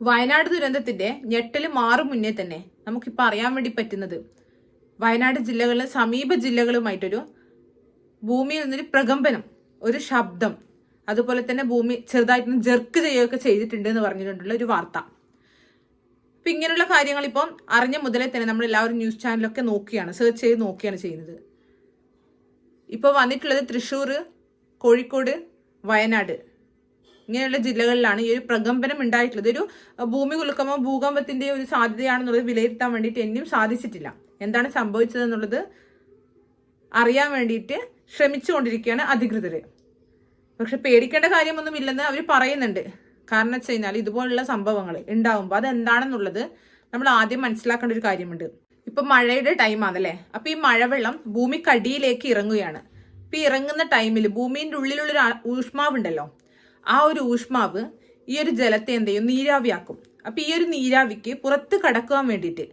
വയനാട് ദുരന്തത്തിന്റെ ഞെട്ടൽ മാറും മുന്നേ തന്നെ. നമുക്കിപ്പോൾ അറിയാൻ വേണ്ടി പറ്റുന്നത് വയനാട് ജില്ലകളിൽ സമീപ ജില്ലകളുമായിട്ടൊരു ഭൂമിയിൽ നിന്നൊരു പ്രകമ്പനം ഒരു ശബ്ദം അതുപോലെ തന്നെ ഭൂമി ചെറുതായിട്ട് ജെർക്ക് ചെയ്യുകയൊക്കെ ചെയ്തിട്ടുണ്ട് എന്ന് പറഞ്ഞിട്ടുള്ള ഒരു വാർത്ത. അപ്പം ഇങ്ങനെയുള്ള കാര്യങ്ങൾ ഇപ്പം അറിഞ്ഞ മുതലേ തന്നെ നമ്മൾ എല്ലാവരും ന്യൂസ് ചാനലൊക്കെ നോക്കിയാണ് സെർച്ച് ചെയ്ത് നോക്കിയാണ് ചെയ്യുന്നത്. ഇപ്പോൾ വന്നിട്ടുള്ളത് തൃശ്ശൂർ കോഴിക്കോട് വയനാട്. ഇങ്ങനെയുള്ള ജില്ലകളിലാണ് ഈ ഒരു പ്രകമ്പനം ഉണ്ടായിട്ടുള്ളത്. ഒരു ഭൂമി കുലുക്കമോ ഭൂകമ്പത്തിന്റെ ഒരു സാധ്യതയാണെന്നുള്ളത് വിലയിരുത്താൻ വേണ്ടിയിട്ട് എന്നും സാധിച്ചിട്ടില്ല. എന്താണ് സംഭവിച്ചതെന്നുള്ളത് അറിയാൻ വേണ്ടിയിട്ട് ശ്രമിച്ചുകൊണ്ടിരിക്കുകയാണ് അധികൃതർ പക്ഷെ പേടിക്കേണ്ട കാര്യമൊന്നുമില്ലെന്ന് അവർ പറയുന്നുണ്ട്. കാരണം വെച്ച് കഴിഞ്ഞാൽ ഇതുപോലുള്ള സംഭവങ്ങൾ ഉണ്ടാവുമ്പോൾ അതെന്താണെന്നുള്ളത് നമ്മൾ ആദ്യം മനസ്സിലാക്കേണ്ട ഒരു കാര്യമുണ്ട്. ഇപ്പൊ മഴയുടെ ടൈമാണല്ലേ? അപ്പൊ ഈ മഴവെള്ളം ഭൂമിക്കടിയിലേക്ക് ഇറങ്ങുകയാണ്. ഇപ്പൊ ഇറങ്ങുന്ന ടൈമിൽ ഭൂമിന്റെ ഉള്ളിലുള്ള ഊഷ്മാവുണ്ടല്ലോ? ആ ഒരു ഊഷ്മാവ് ഈ ഒരു ജലത്തെ എന്ത് ചെയ്യും? നീരാവിയാക്കും. അപ്പൊ ഈ ഒരു നീരാവിക്ക് പുറത്ത് കടക്കുവാൻ വേണ്ടിയിട്ട്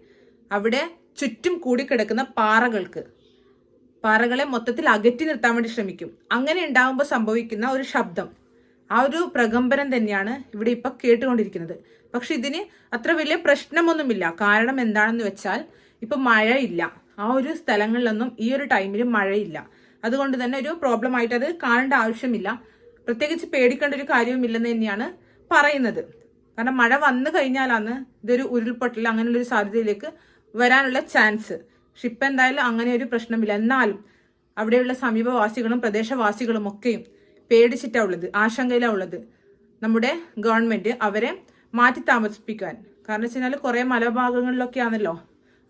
അവിടെ ചുറ്റും കൂടിക്കിടക്കുന്ന പാറകൾക്ക് പാറകളെ മൊത്തത്തിൽ അകറ്റി നിർത്താൻ വേണ്ടി ശ്രമിക്കും. അങ്ങനെ ഉണ്ടാകുമ്പോൾ സംഭവിക്കുന്ന ഒരു ശബ്ദം ആ ഒരു പ്രകമ്പനം തന്നെയാണ് ഇവിടെ ഇപ്പൊ കേട്ടുകൊണ്ടിരിക്കുന്നത്. പക്ഷെ ഇതിന് അത്ര വലിയ പ്രശ്നമൊന്നുമില്ല. കാരണം എന്താണെന്ന് വെച്ചാൽ ഇപ്പൊ മഴയില്ല. ആ ഒരു സ്ഥലങ്ങളിലൊന്നും ഈ ഒരു ടൈമിൽ മഴയില്ല. അതുകൊണ്ട് തന്നെ ഒരു പ്രോബ്ലം ആയിട്ട് അത് കാണേണ്ട ആവശ്യമില്ല. പ്രത്യേകിച്ച് പേടിക്കേണ്ട ഒരു കാര്യവുമില്ലെന്ന് തന്നെയാണ് പറയുന്നത്. കാരണം മഴ വന്നു കഴിഞ്ഞാലാണ് ഇതൊരു ഉരുൾപൊട്ടൽ അങ്ങനെയുള്ളൊരു സാധ്യതയിലേക്ക് വരാനുള്ള ചാൻസ്. പക്ഷെ ഇപ്പം എന്തായാലും അങ്ങനെ ഒരു പ്രശ്നമില്ല. എന്നാലും അവിടെയുള്ള സമീപവാസികളും പ്രദേശവാസികളും ഒക്കെയും പേടിച്ചിട്ടാണ് ഉള്ളത് ആശങ്കയിലാണ് ഉള്ളത്. നമ്മുടെ ഗവൺമെന്റ് അവരെ മാറ്റി താമസിപ്പിക്കാൻ കാരണം വെച്ച് കഴിഞ്ഞാൽ കുറേ മലഭാഗങ്ങളിലൊക്കെ ആണല്ലോ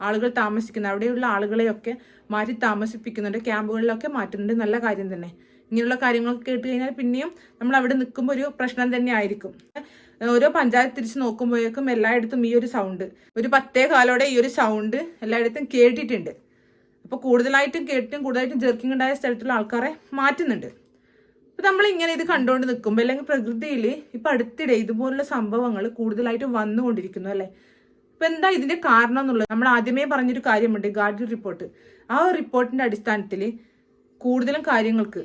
ആളുകൾ താമസിക്കുന്നത്. അവിടെയുള്ള ആളുകളെയൊക്കെ മാറ്റി താമസിപ്പിക്കുന്നുണ്ട് ക്യാമ്പുകളിലൊക്കെ മാറ്റുന്നുണ്ട്. നല്ല കാര്യം തന്നെ. ഇങ്ങനെയുള്ള കാര്യങ്ങളൊക്കെ കേട്ട് കഴിഞ്ഞാൽ പിന്നെയും നമ്മൾ അവിടെ നിൽക്കുമ്പോൾ ഒരു പ്രശ്നം തന്നെ ആയിരിക്കും. ഓരോ പഞ്ചായത്ത് തിരിച്ച് നോക്കുമ്പോഴേക്കും എല്ലായിടത്തും ഈ ഒരു സൗണ്ട് ഒരു പത്തേ കാലോടെ ഈ ഒരു സൗണ്ട് എല്ലായിടത്തും കേട്ടിട്ടുണ്ട്. അപ്പോൾ കൂടുതലായിട്ടും കേട്ടും കൂടുതലായിട്ടും ജെർക്കിംഗ് ഉണ്ടായ സ്ഥലത്തുള്ള ആൾക്കാരെ മാറ്റുന്നുണ്ട്. അപ്പോൾ നമ്മൾ ഇങ്ങനെ ഇത് കണ്ടുകൊണ്ട് നിൽക്കുമ്പോൾ അല്ലെങ്കിൽ പ്രകൃതിയിൽ ഇപ്പൊ അടുത്തിടെ ഇതുപോലുള്ള സംഭവങ്ങൾ കൂടുതലായിട്ട് വന്നുകൊണ്ടിരിക്കുന്നു അല്ലേ? അപ്പോൾ എന്താ ഇതിന്റെ കാരണം എന്നുള്ളത്? നമ്മൾ ആദ്യമേ പറഞ്ഞൊരു കാര്യമുണ്ട് ഗാർഡിയൻ റിപ്പോർട്ട്. ആ റിപ്പോർട്ടിന്റെ അടിസ്ഥാനത്തിൽ കൂടുതലും കാര്യങ്ങൾക്ക്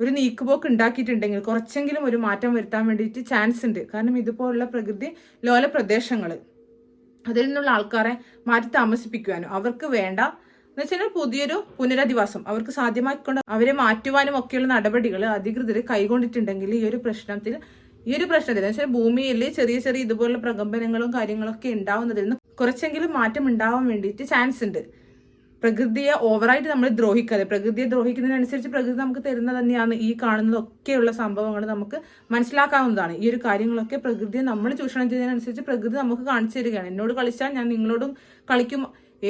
ഒരു നീക്കുപോക്ക് ഉണ്ടാക്കിയിട്ടുണ്ടെങ്കിൽ കുറച്ചെങ്കിലും ഒരു മാറ്റം വരുത്താൻ വേണ്ടിയിട്ട് ചാൻസ് ഉണ്ട്. കാരണം ഇതുപോലുള്ള പ്രകൃതി ലോല പ്രദേശങ്ങൾ അതിൽ നിന്നുള്ള ആൾക്കാരെ മാറ്റി താമസിപ്പിക്കുവാനും അവർക്ക് വേണ്ട എന്ന് വെച്ചാൽ പുതിയൊരു പുനരധിവാസം. അവർക്ക് സാധ്യമാക്കിക്കൊണ്ട് അവരെ മാറ്റുവാനും ഒക്കെയുള്ള നടപടികൾ അധികൃതർ കൈകൊണ്ടിട്ടുണ്ടെങ്കിൽ ഈ ഒരു പ്രശ്നത്തിൽ ഈ ഒരു പ്രശ്നത്തിൽ എന്ന് വെച്ചാൽ ഭൂമിയിൽ ചെറിയ ചെറിയ ഇതുപോലുള്ള പ്രകമ്പനങ്ങളും കാര്യങ്ങളൊക്കെ ഉണ്ടാവുന്നതിൽ നിന്ന് കുറച്ചെങ്കിലും മാറ്റം ഉണ്ടാവാൻ വേണ്ടിയിട്ട് ചാൻസ് ഉണ്ട്. പ്രകൃതിയെ ഓവറായിട്ട് നമ്മൾ ദ്രോഹിക്കാതെ പ്രകൃതിയെ ദ്രോഹിക്കുന്നതിനനുസരിച്ച് പ്രകൃതി നമുക്ക് തരുന്നത് തന്നെയാണ് ഈ കാണുന്നതൊക്കെയുള്ള സംഭവങ്ങൾ നമുക്ക് മനസ്സിലാക്കാവുന്നതാണ്. ഈ ഒരു കാര്യങ്ങളൊക്കെ പ്രകൃതിയെ നമ്മൾ ചൂഷണം ചെയ്യുന്നതിനനുസരിച്ച് പ്രകൃതി നമുക്ക് കാണിച്ചു തരികയാണ്. എന്നോട് കളിച്ചാൽ ഞാൻ നിങ്ങളോടും കളിക്കും.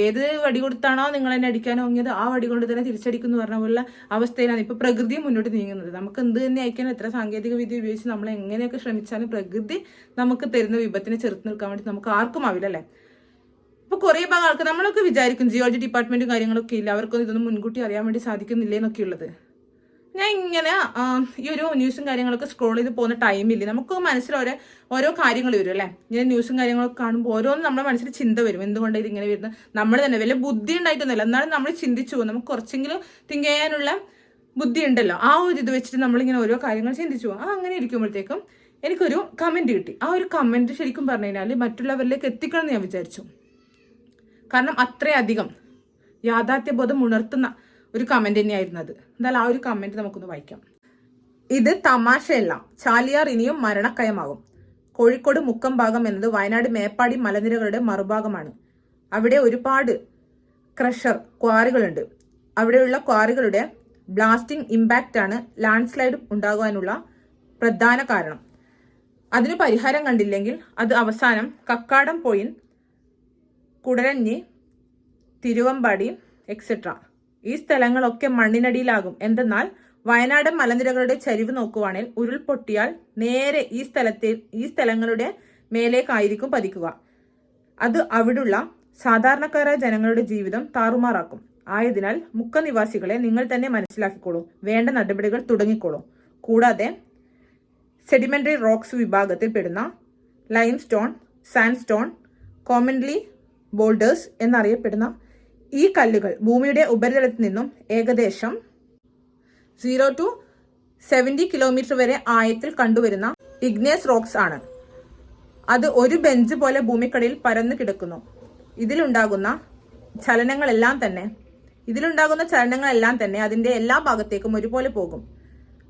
ഏത് വടി കൊടുത്താണോ നിങ്ങൾ എന്നെ അടിക്കാൻ ഓങ്ങിയത് ആ വടി കൊണ്ട് തന്നെ തിരിച്ചടിക്കുന്നു പറഞ്ഞ പോലുള്ള അവസ്ഥയിലാണ് ഇപ്പൊ പ്രകൃതി മുന്നോട്ട് നീങ്ങുന്നത്. നമുക്ക് എന്ത് തന്നെ അയക്കാൻ എത്ര സാങ്കേതിക വിദ്യ ഉപയോഗിച്ച് നമ്മൾ എങ്ങനെയൊക്കെ ശ്രമിച്ചാലും പ്രകൃതി നമുക്ക് തരുന്ന വിപത്തിനെ ചെറുത്ത് നിൽക്കാൻ വേണ്ടി നമുക്ക് ആർക്കും ആവില്ല അല്ലേ? ഇപ്പൊ കുറെ ഭാഗം ആൾക്ക് നമ്മളൊക്കെ വിചാരിക്കും ജിയോളജി ഡിപ്പാർട്ട്മെന്റും കാര്യങ്ങളൊക്കെ ഇല്ല. അവർക്കൊന്നും ഇതൊന്നും മുൻകൂട്ടി അറിയാൻ വേണ്ടി സാധിക്കുന്നില്ലേ എന്നൊക്കെ ഉള്ളത് ഞാൻ ഇങ്ങനെ ഈ ഒരു ന്യൂസും കാര്യങ്ങളൊക്കെ സ്ക്രോൾ ചെയ്ത് പോകുന്ന ടൈമില്ല നമുക്ക് മനസ്സിൽ ഓരോ ഓരോ കാര്യങ്ങൾ വരും അല്ലേ? ഇങ്ങനെ ന്യൂസും കാര്യങ്ങളൊക്കെ കാണുമ്പോൾ ഓരോന്നും നമ്മുടെ മനസ്സിൽ ചിന്ത വരും. എന്തുകൊണ്ടാണ് ഇത് ഇങ്ങനെ വരുന്നത്? നമ്മൾ തന്നെ വലിയ ബുദ്ധി ഉണ്ടായിട്ടൊന്നുമില്ല. എന്നാലും നമ്മൾ ചിന്തിച്ചു പോകും. നമുക്ക് കുറച്ചെങ്കിലും തിങ്ക് ചെയ്യാനുള്ള ബുദ്ധി ഉണ്ടല്ലോ. ആ ഒരു ഇത് വെച്ചിട്ട് നമ്മളിങ്ങനെ ഓരോ കാര്യങ്ങൾ ചിന്തിച്ചു പോകും. ആ അങ്ങനെ ഇരിക്കുമ്പോഴത്തേക്കും എനിക്കൊരു കമന്റ് കിട്ടി. ആ ഒരു കമന്റ് ശരിക്കും പറഞ്ഞു കഴിഞ്ഞാൽ മറ്റുള്ളവരിലേക്ക് എത്തിക്കണം എന്ന് ഞാൻ വിചാരിച്ചു. കാരണം അത്രയധികം യാഥാർത്ഥ്യബോധം ഉണർത്തുന്ന ഒരു കമന്റ് തന്നെയായിരുന്നു അത്. എന്തായാലും ആ ഒരു കമന്റ് നമുക്കൊന്ന് വായിക്കാം. ഇത് തമാശയല്ല. ചാലിയാർ ഇനിയും മരണക്കയമാകും. കോഴിക്കോട് മുക്കം ഭാഗം എന്നത് വയനാട് മേപ്പാടി മലനിരകളുടെ മറുഭാഗമാണ്. അവിടെ ഒരുപാട് ക്രഷർ ക്വാറികളുണ്ട്. അവിടെയുള്ള ക്വാറികളുടെ ബ്ലാസ്റ്റിംഗ് ഇമ്പാക്റ്റ് ആണ് ലാൻഡ് സ്ലൈഡ് ഉണ്ടാകുവാനുള്ള പ്രധാന കാരണം. അതിന് പരിഹാരം കണ്ടില്ലെങ്കിൽ അത് അവസാനം കക്കാടം പോയിൻ കുടരഞ്ഞി തിരുവമ്പാടി എക്സെട്ര ഈ സ്ഥലങ്ങളൊക്കെ മണ്ണിനടിയിലാകും. എന്തെന്നാൽ വയനാട് മലനിരകളുടെ ചരിവ് നോക്കുവാണെങ്കിൽ ഉരുൾപൊട്ടിയാൽ നേരെ ഈ സ്ഥലത്തെ ഈ സ്ഥലങ്ങളുടെ മേലേക്കായിരിക്കും പതിക്കുക. അത് അവിടുള്ള സാധാരണക്കാരായ ജനങ്ങളുടെ ജീവിതം താറുമാറാക്കും. ആയതിനാൽ മുക്ക നിവാസികളെ നിങ്ങൾ തന്നെ മനസ്സിലാക്കിക്കോളൂ. വേണ്ട നടപടികൾ തുടങ്ങിക്കോളൂ. കൂടാതെ സെഡിമെന്ററി റോക്സ് വിഭാഗത്തിൽ പെടുന്ന limestone sandstone commonly boulders എന്നറിയപ്പെടുന്ന ഈ കല്ലുകൾ ഭൂമിയുടെ ഉപരിതലത്തിൽ നിന്നും ഏകദേശം സീറോ ടു സെവന്റി കിലോമീറ്റർ വരെ ആയത്തിൽ കണ്ടുവരുന്ന ഇഗ്നേസ് റോക്സ് ആണ്. അത് ഒരു ബെഞ്ച് പോലെ ഭൂമിക്കടിയിൽ പരന്നു കിടക്കുന്നു. ഇതിലുണ്ടാകുന്ന ചലനങ്ങളെല്ലാം തന്നെ ഇതിലുണ്ടാകുന്ന ചലനങ്ങളെല്ലാം തന്നെ അതിന്റെ എല്ലാ ഭാഗത്തേക്കും ഒരുപോലെ പോകും.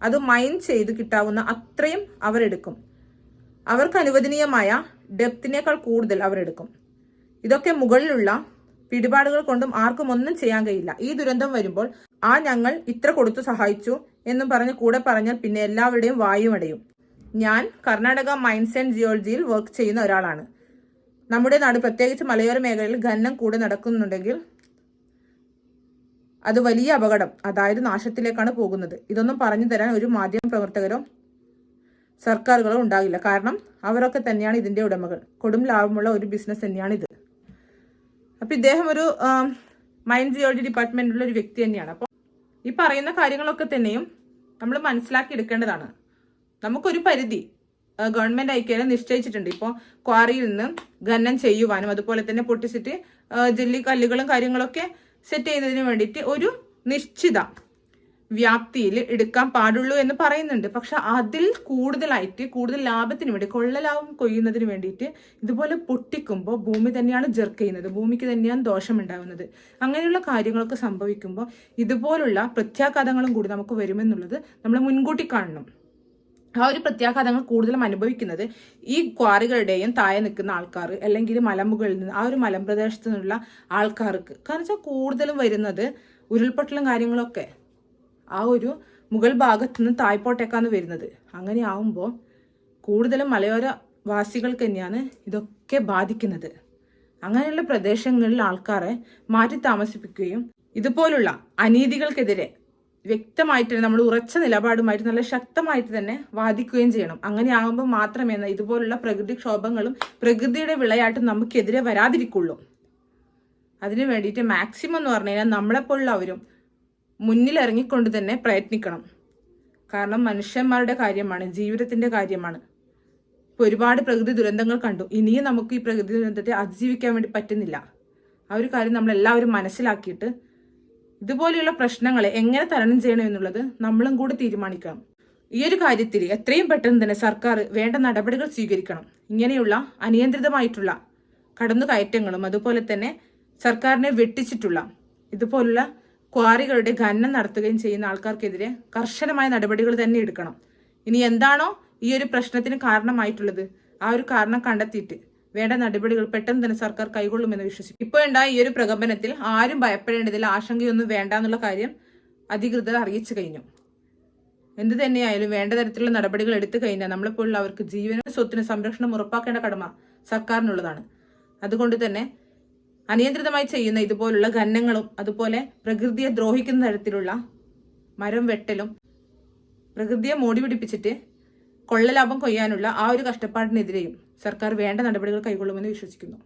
അത് മൈൻ ചെയ്ത് കിട്ടാവുന്ന അത്രയും അവർ എടുക്കും അവർക്ക് അനുവദനീയമായ ഡെപ്തിനേക്കാൾ കൂടുതൽ അവർ എടുക്കും ഇതൊക്കെ മുകളിലുള്ള പിടിപാടുകൾ കൊണ്ടും ആർക്കും ഒന്നും ചെയ്യാൻ കഴിയില്ല. ഈ ദുരന്തം വരുമ്പോൾ ആ ഞങ്ങൾ ഇത്ര കൊടുത്തു സഹായിച്ചു എന്നും പറഞ്ഞ് കൂടെ പറഞ്ഞാൽ പിന്നെ എല്ലാവരുടെയും വായുമടയും ഞാൻ കർണാടക മൈൻസ് ആൻഡ് ജിയോളജിയിൽ വർക്ക് ചെയ്യുന്ന ഒരാളാണ്. നമ്മുടെ നാട് പ്രത്യേകിച്ച് മലയോര മേഖലയിൽ ഖനനം കൂടെ നടക്കുന്നുണ്ടെങ്കിൽ അത് വലിയ അപകടം അതായത് നാശത്തിലേക്കാണ് പോകുന്നത്. ഇതൊന്നും പറഞ്ഞു തരാൻ ഒരു മാധ്യമ പ്രവർത്തകരോ സർക്കാരുകളോ ഉണ്ടാകില്ല. കാരണം അവരൊക്കെ തന്നെയാണ് ഇതിന്റെ ഉടമകൾ. കൊടും ലാഭമുള്ള ഒരു ബിസിനസ് തന്നെയാണ് ഇത് അപ്പൊ ഇദ്ദേഹം ഒരു മൈൻഡ് ജിയോളജി ഡിപ്പാർട്ട്മെന്റിലുള്ള ഒരു വ്യക്തി തന്നെയാണ്. അപ്പോൾ ഈ പറയുന്ന കാര്യങ്ങളൊക്കെ തന്നെയും നമ്മൾ മനസ്സിലാക്കി എടുക്കേണ്ടതാണ്. നമുക്കൊരു പരിധി ഗവൺമെന്റ് ഐക്യം നിശ്ചയിച്ചിട്ടുണ്ട്. ഇപ്പോൾ ക്വാറിയിൽ നിന്ന് ഖനനം ചെയ്യുവാനും അതുപോലെ തന്നെ പൊട്ടിച്ചിട്ട് ജെല്ലി കല്ലുകളും കാര്യങ്ങളൊക്കെ സെറ്റ് ചെയ്യുന്നതിന് വേണ്ടിയിട്ട് ഒരു നിശ്ചിത വ്യാപ്തിയിൽ എടുക്കാൻ പാടുള്ളൂ എന്ന് പറയുന്നുണ്ട്. പക്ഷെ അതിൽ കൂടുതലായിട്ട് കൂടുതൽ ലാഭത്തിന് വേണ്ടി കൊള്ളലാഭം കൊയ്യുന്നതിന് വേണ്ടിയിട്ട് ഇതുപോലെ പൊട്ടിക്കുമ്പോൾ ഭൂമി തന്നെയാണ് ജെർക്ക് ചെയ്യുന്നത്. ഭൂമിക്ക് തന്നെയാണ് ദോഷമുണ്ടാകുന്നത് അങ്ങനെയുള്ള കാര്യങ്ങളൊക്കെ സംഭവിക്കുമ്പോൾ ഇതുപോലുള്ള പ്രത്യാഘാതങ്ങളും കൂടി നമുക്ക് വരുമെന്നുള്ളത് നമ്മൾ മുൻകൂട്ടി കാണണം. ആ ഒരു പ്രത്യാഘാതങ്ങൾ കൂടുതലും അനുഭവിക്കുന്നത് ഈ ക്വാറികളുടെയും താഴെ നിൽക്കുന്ന ആൾക്കാർ അല്ലെങ്കിൽ മലമുകളിൽ നിന്ന് ആ ഒരു മലമ്പ്രദേശത്തു നിന്നുള്ള ആൾക്കാർക്ക്. കാരണം വെച്ചാൽ കൂടുതലും വരുന്നത് ഉരുൾപൊട്ടലും കാര്യങ്ങളൊക്കെ. ആ ഒരു മുഗൾ ഭാഗത്തു നിന്ന് തായ്പോട്ടേക്കാണ് വരുന്നത്. അങ്ങനെ ആവുമ്പോൾ കൂടുതലും മലയോര വാസികൾക്ക് തന്നെയാണ് ഇതൊക്കെ ബാധിക്കുന്നത്. അങ്ങനെയുള്ള പ്രദേശങ്ങളിൽ ആൾക്കാരെ മാറ്റി താമസിപ്പിക്കുകയും ഇതുപോലുള്ള അനീതികൾക്കെതിരെ വ്യക്തമായിട്ട് നമ്മൾ ഉറച്ച നിലപാടുമായിട്ട് നല്ല ശക്തമായിട്ട് തന്നെ വാദിക്കുകയും ചെയ്യണം. അങ്ങനെ ആകുമ്പോൾ മാത്രമേ ഇതുപോലുള്ള പ്രകൃതിക്ഷോഭങ്ങളും പ്രകൃതിയുടെ വിളയായിട്ടും നമുക്കെതിരെ വരാതിരിക്കുള്ളൂ. അതിനു വേണ്ടിയിട്ട് മാക്സിമം എന്ന് പറഞ്ഞു കഴിഞ്ഞാൽ നമ്മളെപ്പോലുള്ളവരും മുന്നിൽ ഇറങ്ങിക്കൊണ്ട് തന്നെ പ്രയത്നിക്കണം. കാരണം മനുഷ്യന്മാരുടെ കാര്യമാണ് ജീവിതത്തിന്റെ കാര്യമാണ്. ഇപ്പോൾ ഒരുപാട് പ്രകൃതി ദുരന്തങ്ങൾ കണ്ടു. ഇനിയും നമുക്ക് ഈ പ്രകൃതി ദുരന്തത്തെ അതിജീവിക്കാൻ വേണ്ടി പറ്റുന്നില്ല. ആ ഒരു കാര്യം നമ്മളെല്ലാവരും മനസ്സിലാക്കിയിട്ട് ഇതുപോലെയുള്ള പ്രശ്നങ്ങളെ എങ്ങനെ തരണം ചെയ്യണം എന്നുള്ളത് നമ്മളും കൂടി തീരുമാനിക്കണം. ഈ ഒരു കാര്യത്തിൽ എത്രയും പെട്ടെന്ന് തന്നെ സർക്കാർ വേണ്ട നടപടികൾ സ്വീകരിക്കണം. ഇങ്ങനെയുള്ള അനിയന്ത്രിതമായിട്ടുള്ള കടന്നുകയറ്റങ്ങളും അതുപോലെ തന്നെ സർക്കാരിനെ വെട്ടിച്ചിട്ടുള്ള ഇതുപോലുള്ള ക്വാറികളുടെ ഖനനം നടത്തുകയും ചെയ്യുന്ന ആൾക്കാർക്കെതിരെ കർശനമായ നടപടികൾ തന്നെ എടുക്കണം. ഇനി എന്താണോ ഈ ഒരു പ്രശ്നത്തിന് കാരണമായിട്ടുള്ളത്. ആ ഒരു കാരണം കണ്ടെത്തിയിട്ട് വേണ്ട നടപടികൾ പെട്ടെന്ന് തന്നെ സർക്കാർ കൈകൊള്ളുമെന്ന് വിശ്വസിക്കും ഇപ്പോൾ ഉണ്ടായ ഈ ഒരു പ്രകമ്പനത്തിൽ ആരും ഭയപ്പെടേണ്ടതിൽ ആശങ്കയൊന്നും വേണ്ട എന്നുള്ള കാര്യം അധികൃതർ അറിയിച്ചു കഴിഞ്ഞു. എന്ത് തന്നെയായാലും വേണ്ട തരത്തിലുള്ള നടപടികൾ എടുത്തു കഴിഞ്ഞാൽ നമ്മളെപ്പോലുള്ള അവർക്ക് ജീവനും സ്വത്തിനും സംരക്ഷണം ഉറപ്പാക്കേണ്ട കടമ സർക്കാരിനുള്ളതാണ്. അതുകൊണ്ട് തന്നെ അനിയന്ത്രിതമായി ചെയ്യുന്ന ഇതുപോലുള്ള ഖനനങ്ങളും അതുപോലെ പ്രകൃതിയെ ദ്രോഹിക്കുന്ന തരത്തിലുള്ള മരം വെട്ടലും പ്രകൃതിയെ മോടി പിടിപ്പിച്ചിട്ട് കൊള്ളലാഭം കൊയ്യാനുള്ള ആ ഒരു കഷ്ടപ്പാടിനെതിരെയും സർക്കാർ വേണ്ട നടപടികൾ കൈക്കൊള്ളുമെന്ന് വിശ്വസിക്കുന്നു.